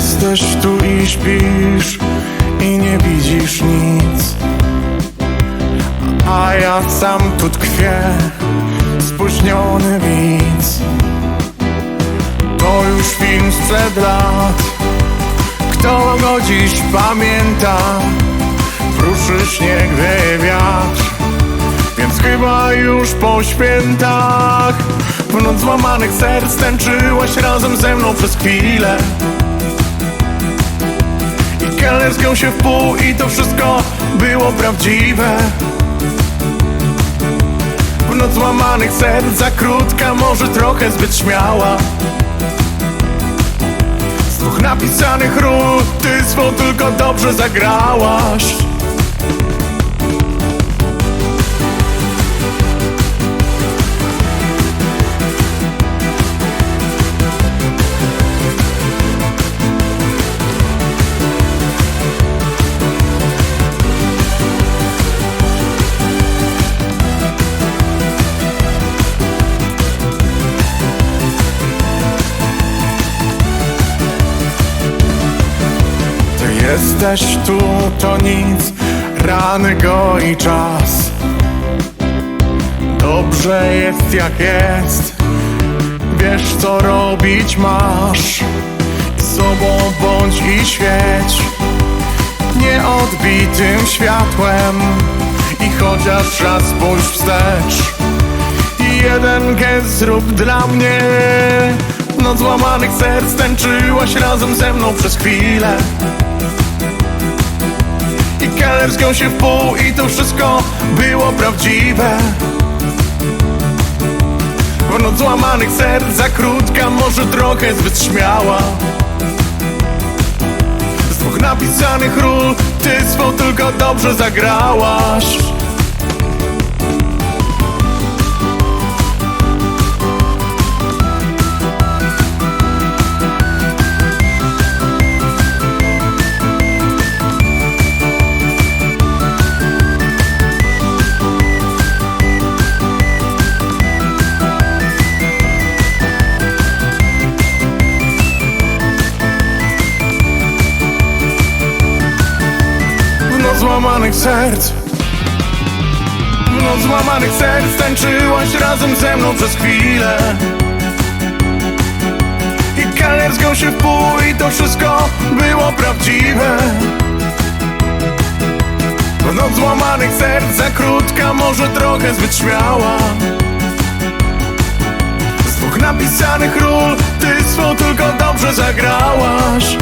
Jesteś tu i śpisz i nie widzisz nic. A ja sam tu tkwię, spóźniony widz. To już film sprzed lat. Kto go dziś pamięta? Pruszy śnieg, wieje wiatr. Więc chyba już po świętach. W noc złamanych serc tęczyłaś razem ze mną przez chwilę Zgiął się w pół i to wszystko było prawdziwe. W noc złamanych serc za krótka, może trochę zbyt śmiała. Z dwóch napisanych ról ty swą tylko dobrze zagrałaś jesteś tu, to nic, rany goi czas. Dobrze jest jak jest, wiesz co robić masz. Sobą bądź i świeć, nieodbitym światłem. I chociaż raz spójrz wstecz. I jeden gest zrób dla mnie. Noc złamanych serc tęczyłaś razem ze mną przez chwilę Zgiął się w pół i to wszystko było prawdziwe. W noc złamanych serc za krótka, może trochę zbyt śmiała. Z dwóch napisanych ról ty swą tylko dobrze zagrałaś złamanych serc. Noc złamanych serc tańczyłaś razem ze mną przez chwilę. I kelner zgiął się w pół i to wszystko było prawdziwe. W noc złamanych serc za krótka, może trochę zbyt śmiała Z dwóch napisanych ról ty swą tylko dobrze zagrałaś